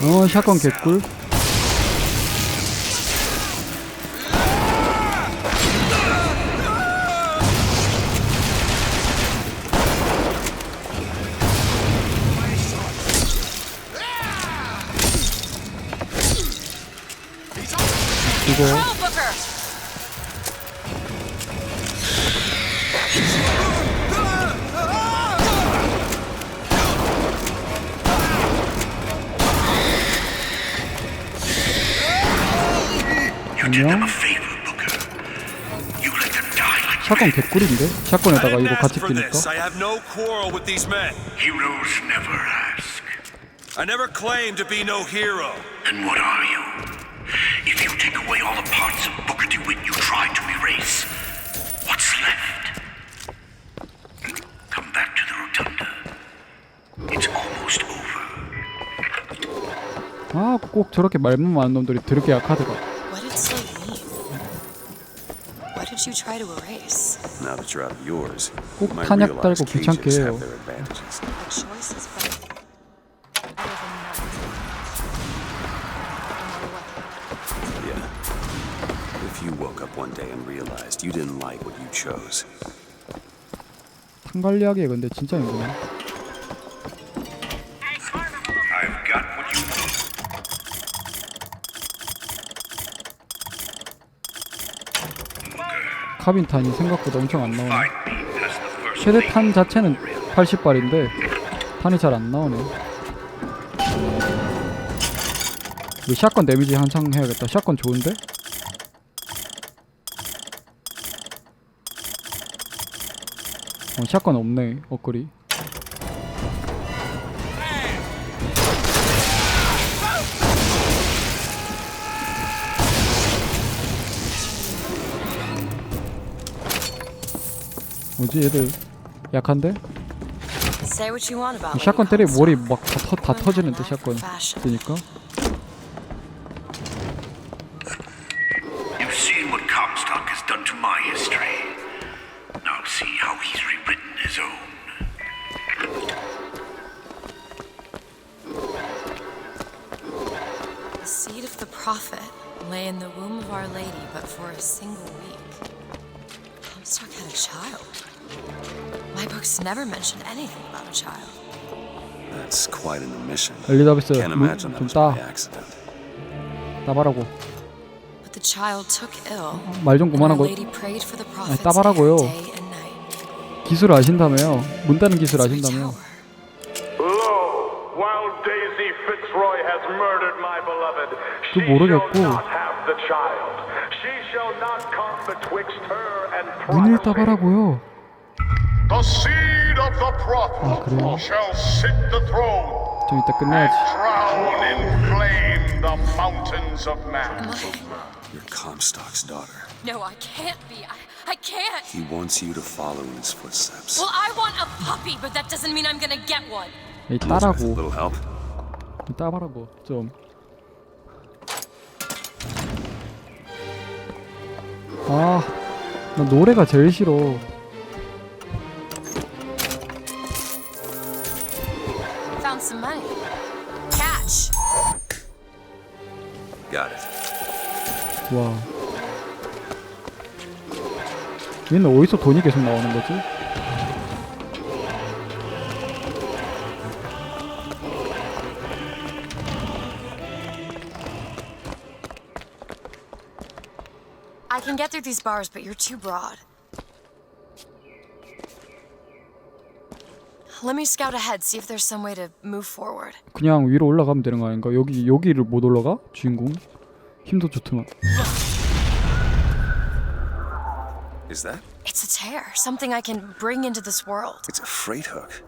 어 샷건 개꿀 샷건 개꿀인데 샷건에다가 이거 같이 for 끼니까 this. I have no quarrel with these men. Heroes never ask. I never claimed to be no hero. Then what are you? If you take away all the parts of Booker DeWitt you tried to erase, what's left? Come back to the rotunda. It's almost over. 아꼭 저렇게 말만 많은 놈들이 더럽게 약하더라 What did Slate mean? What did you try to erase? 꼭 탄약 달고 귀찮게 해요. 탄 관리하기에 근데 진짜 힘드네 I've got what you need. 카빈 탄이 생각보다 엄청 안 나오네 Fight me as the first 최대 lady. 탄 자체는 80발인데 탄이 잘 안 나오네 이 샷건 데미지 한창 해야겠다 샷건 좋은데? 어 샷건 없네 업글이 뭐지 얘들 약한데? Say what you want about 이 샷건 때리 머리 Comstock. 막다 터지는데 샷건 Fashion. 뜨니까 You've seen what Comstock has done to my history. Now see how he's rewritten his own. The seed of the prophet lay in the womb of Our Lady, but for a single week. Comstock had a child. My books never mention anything about a child. that's quite an omission. 엘리자베스 Can't imagine that was 좀따 by accident. 따바라고 But the child took ill. 말 좀 and 그만하고 Our Lady prayed for the prophet's 따바라고요. day and night. 기술 아신다며요 문 따는 기술 아신다며. Lo, while Daisy Fitzroy has murdered my beloved, 그 she 모르겠고. shall not have the child. She shall not come betwixt her and 문을 prophecy. 따바라고요 The seed of the prophet 아, 그래요? shall sit the throne 좀 이따 and 끝내야지 drown in flame the mountains of man. You're Comstock's daughter. No, I can't be. I, I can't. He wants you to follow in his footsteps. Well, I want a puppy, but that doesn't mean I'm gonna get one. 이 Elizabeth, a 따라고 little help? 이 따바라고 좀 아, 나 노래가 제일 싫어. Got it. 와. 얘는 어디서 돈이 계속 나오는 거지? I can get through these bars, but you're too broad. Let me scout ahead, see if there's some way to move forward. 그냥 위로 올라가면 되는 거 아닌가? 여기 여기를 못 올라가? 주인공? 힘도 좋더만. Is that? It's a tear, something I can bring into this world. It's a freight hook.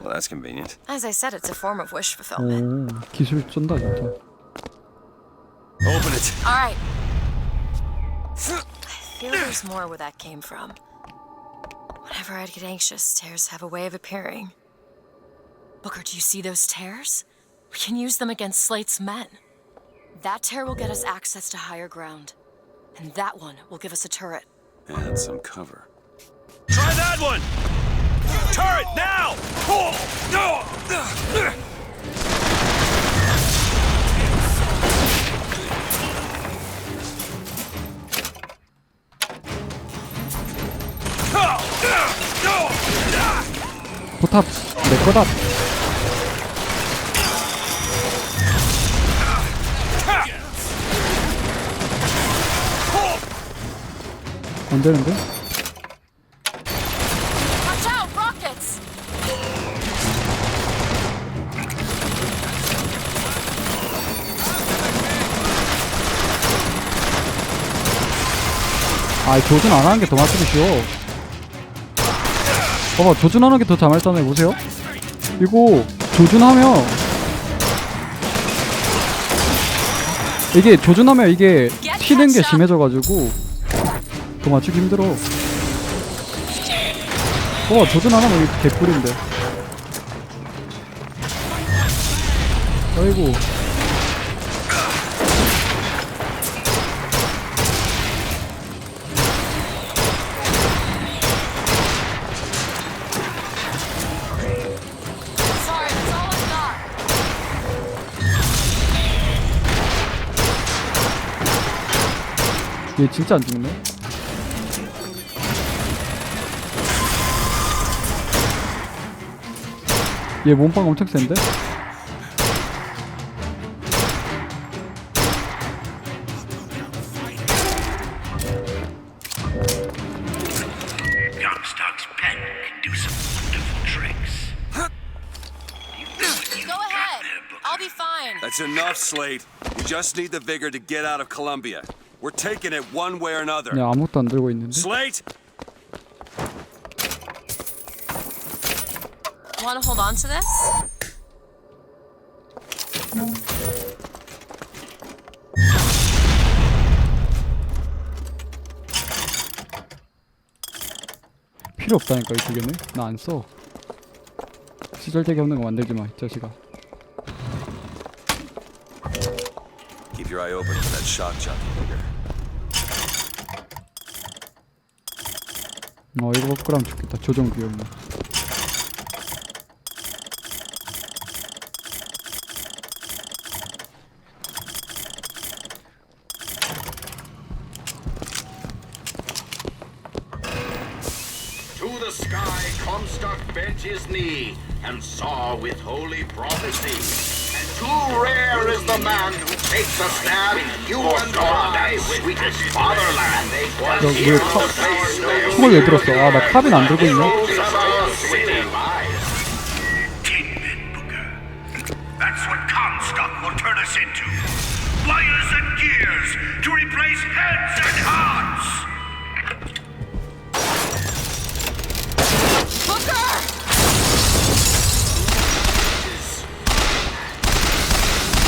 Well, that's convenient. As I said, it's a form of wish fulfillment. 오, 기술 쩐다 진짜. Open it. All right. I feel there's more where that came from. Whenever I'd get anxious, tears have a way of appearing. Booker, do you see those tears? We can use them against Slate's men. That tear will get us access to higher ground. And that one will give us a turret. And some cover. Try that one! Turret, now! No! 안 되는데? Watch out, rockets! 아, 조준 안 하는 게 더 맞추기 쉬워. 봐봐, 조준하는 게더 자말싸네, 보세요. 이거, 조준하면, 이게, 조준하면 이게, 튀는 게 심해져가지고, 더 맞추기 힘들어. 봐봐, 조준 안 하면 이게 개꿀인데. 아이고. 얘 진짜 안 죽네. 얘 몸빵 엄청 센데? Comstock's pen can do some wonderful tricks. You know what you Go ahead. there, Booker. I'll be fine. That's enough, Slate. We just need the vigor to get out of Columbia. We're taking it one way or another. 그냥 아무것도 안 들고 있는데? Slate? Want to hold on to this? 필요 없다니까 이 두 개는 나 안 써. 시절되게 없는 거 만들지 마, 이 자식아. Keep your eye open for that shock jockey vigor. 어 이거 업그라면 좋겠다. 조정 비용이. Takes a in you and I, sweetest fatherland. Was 너 here 왜 of 총을 왜 들었어? 아 나 카빈 안 들고 있네.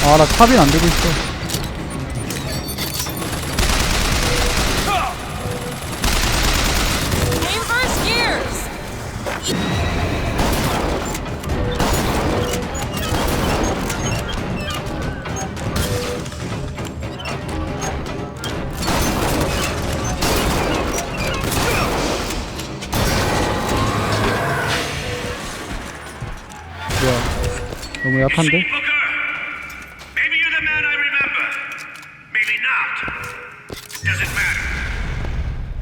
아나 카빈 안 들고 있어. 뭐야? 너무 약한데? See, Booker? Maybe you're the man I remember. Maybe not. Doesn't matter.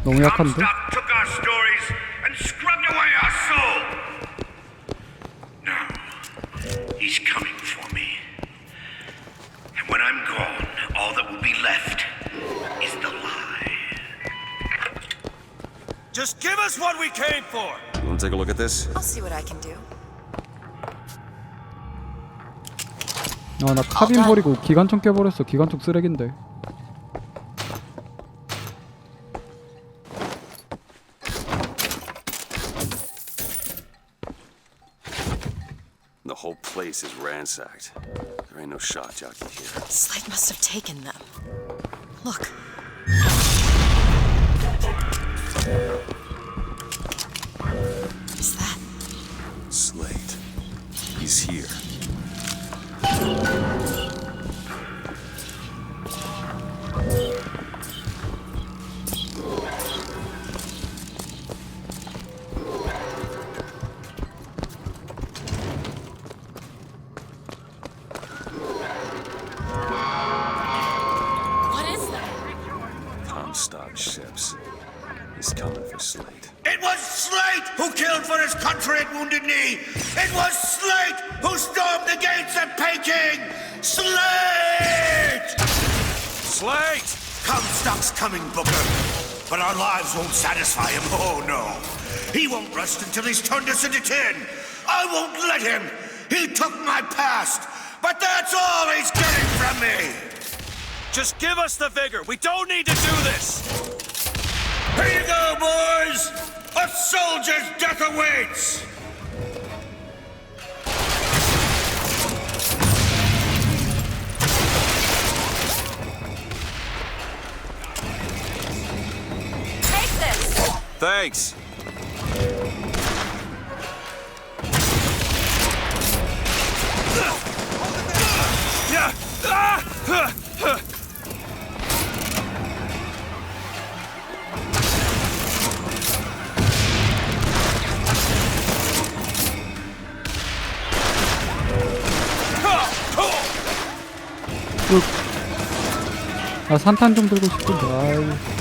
너무 약한데? Comstock took our stories and scrubbed away our soul. Now, he's coming for me. And when I'm gone, all that will be left is the lie. Just give us what we came for! You wanna take a look at this? I'll see what I can do. 아나 카빈 버리고 기관총 깨버렸어. 기관총 쓰레기인 데. The whole place is ransacked. There ain't no shock jockey here. Slate must have taken them. Look. What is that? Slate. He's here. Wounded Knee. It was Slate who stormed the gates at Peking. Slate! Slate! Comstock's coming, Booker. But our lives won't satisfy him. Oh, no. He won't rest until he's turned us into tin. I won't let him. He took my past. But that's all he's getting from me. Just give us the vigor. We don't need to do this. Here you go, boys. A soldier's death awaits. Thanks. Ah! 산탄 좀 들고 싶은데 아이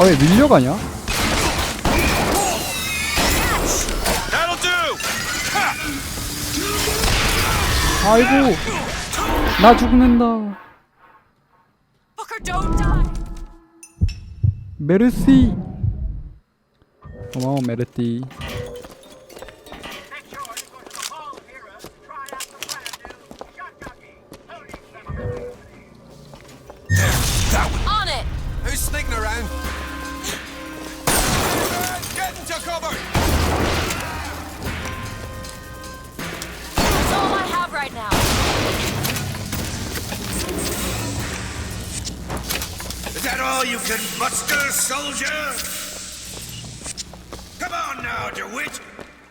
아 왜 밀려가냐? 아이고 나 죽는다! 메르시. 고마워 메르티 right now. Is that all you can muster, soldier? Come on now, DeWitt.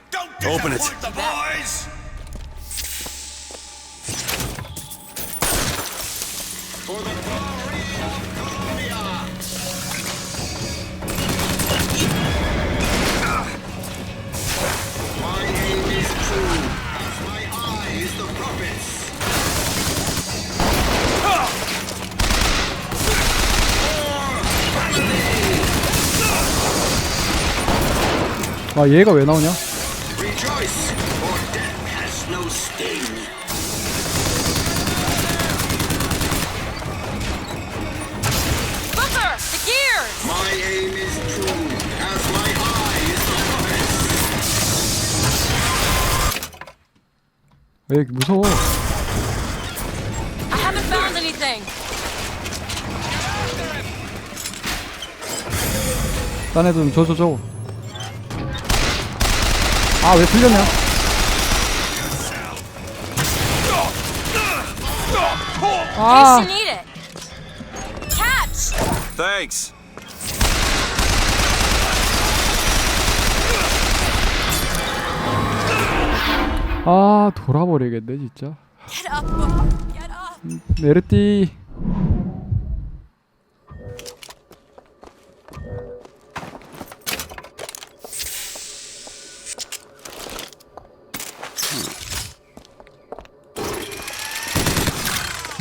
Don't Open it. disappoint the boys. For the 아 얘가 왜 나오냐? 왜 무서워 I haven't found anything. 딴 애도 좀 줘줘 줘. 아 왜 풀렸냐? 아! Thanks. 아 돌아버리겠네 진짜 Get up, Booker. Get up. 메르티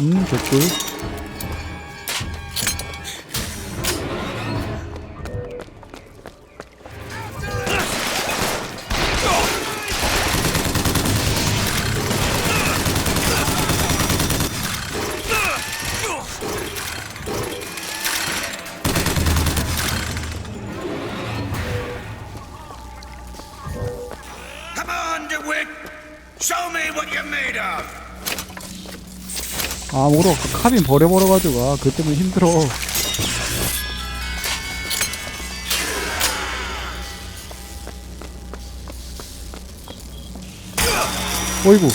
음 개꿀 카빈 버려버려가지고 아 그것 때문에 힘들어. 어이구.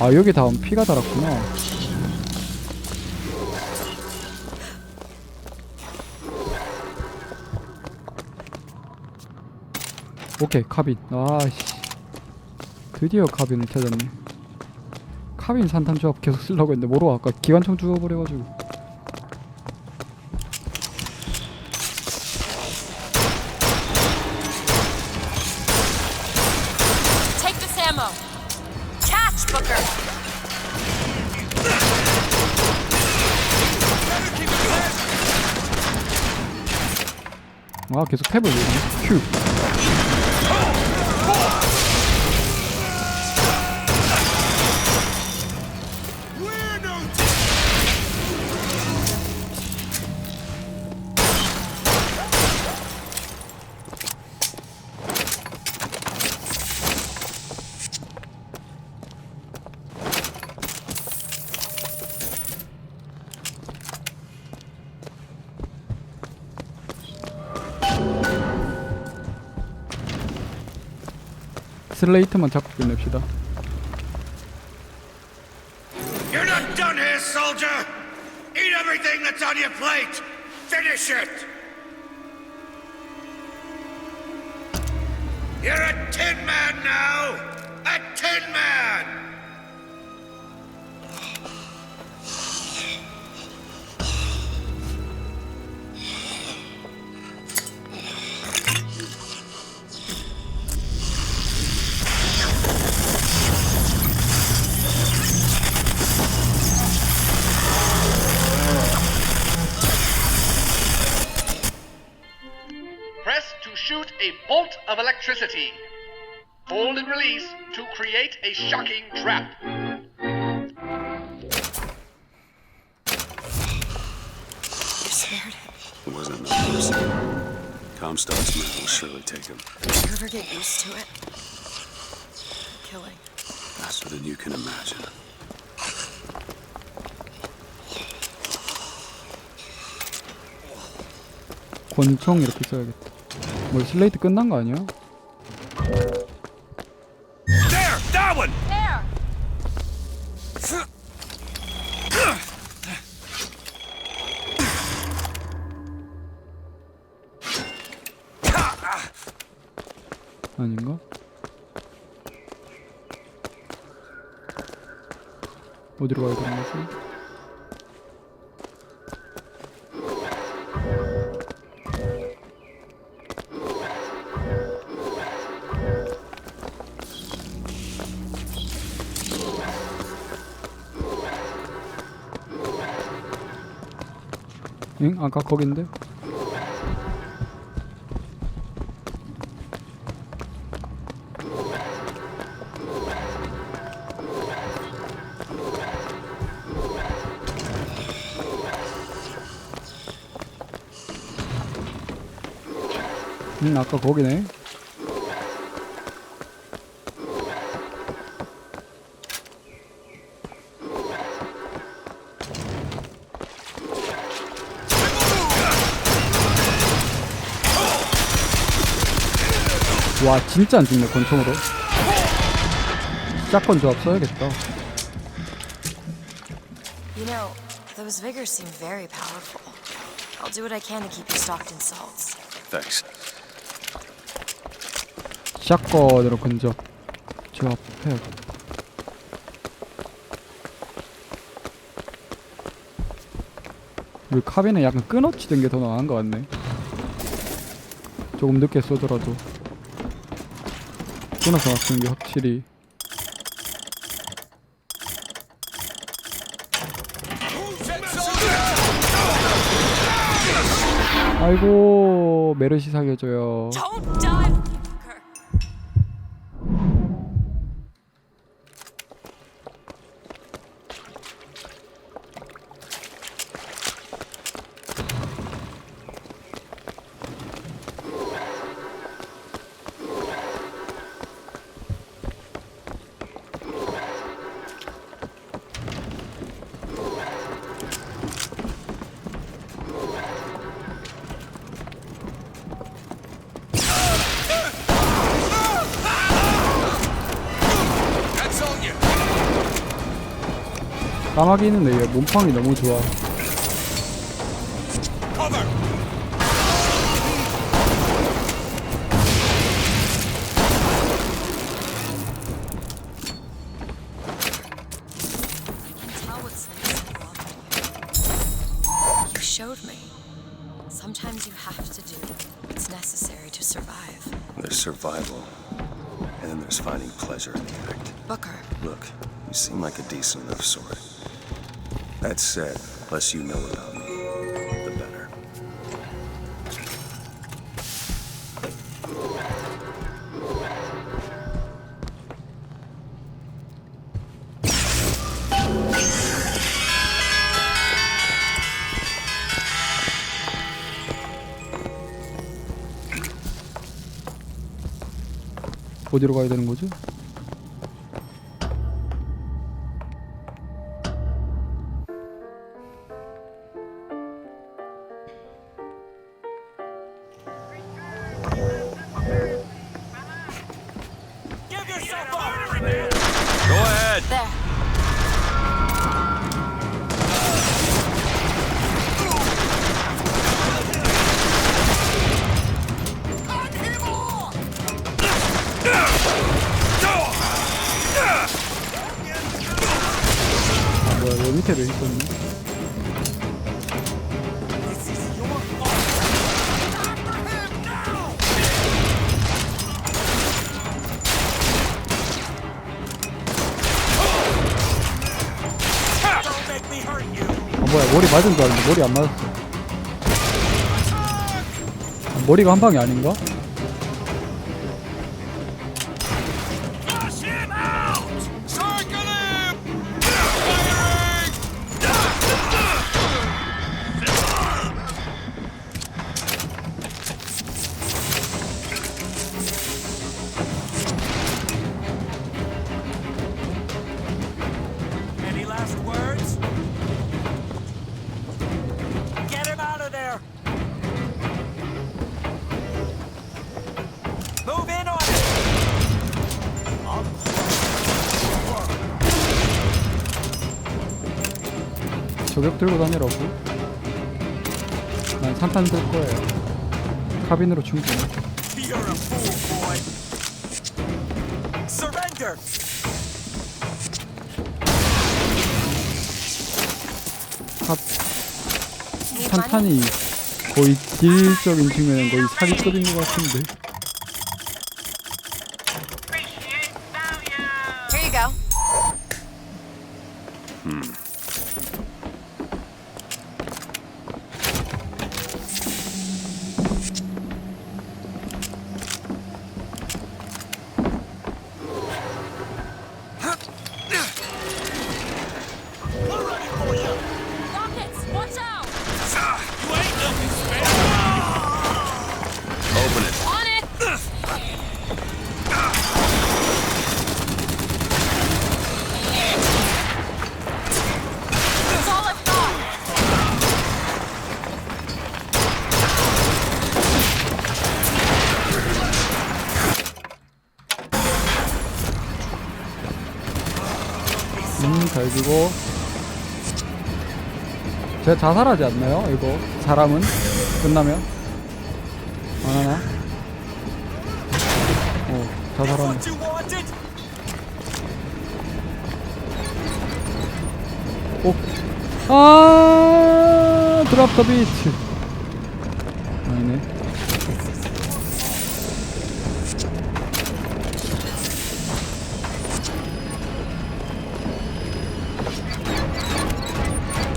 아 여기 다음 피가 달았구나. 오케이 카빈. 아씨. 드디어 카빈을 찾았네 카빈 산탄 조합 계속 쓰려고 했는데 모르고 아까? 기관총 Booker. 아 계속 탭을 큐 슬레이트만 잡고 끝냅시다 plate! Finish it! Electricity. Hold and release to create a shocking trap. You're scared. It wasn't enough mercy. Comstock's men will surely take him You ever get used to it? Killing. faster than you can imagine. 권총 이렇게 써야겠다 뭐 슬레이트 끝난 거 아니야? 어디로 가야 되는 거지? 응? 아까 거긴데? 아까 거기네 와 진짜 안 죽네 권총으로 샷건 조합 써야겠다 You know, those vigors seem very powerful. I'll do what I can to keep you stocked in salts. Thanks. 샷건으로 근접. 조합해야겠다 우리 카빈은 약간 끊어치던 게더 나은 것 같네. 조금 늦게 쏘더라도. 끊어서 맞추는 게 확실히. 아이고 메르시 살려줘요 까마귀 있는데 얘 몸빵이 너무 좋아 Tell what Slate's involved. You showed me. Sometimes you have to do what's necessary to survive. There's survival, and then there's finding pleasure in the act. Booker, Look, you seem like a decent enough sort. That said, less you know about me, the better. 어디로 가야 되는 거지? Go ahead. there. 뭐야 여기 밑에도 있었네 머리 맞은 줄 알았는데 머리 안 맞았어 아, 머리가 한 방이 아닌가? 들고 다니라고? 난 산탄 들 거예요 카빈으로! 탑 Need money? 산탄이 거의 딜적인 측면은 거의 사기급인 것 같은데 잘 주고 쟤 자살하지 않나요 이거 사람은 끝나면 안 하나? 어 자살하네? 오. 아 드랍 더 비트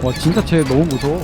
와 진짜 쟤 너무 무서워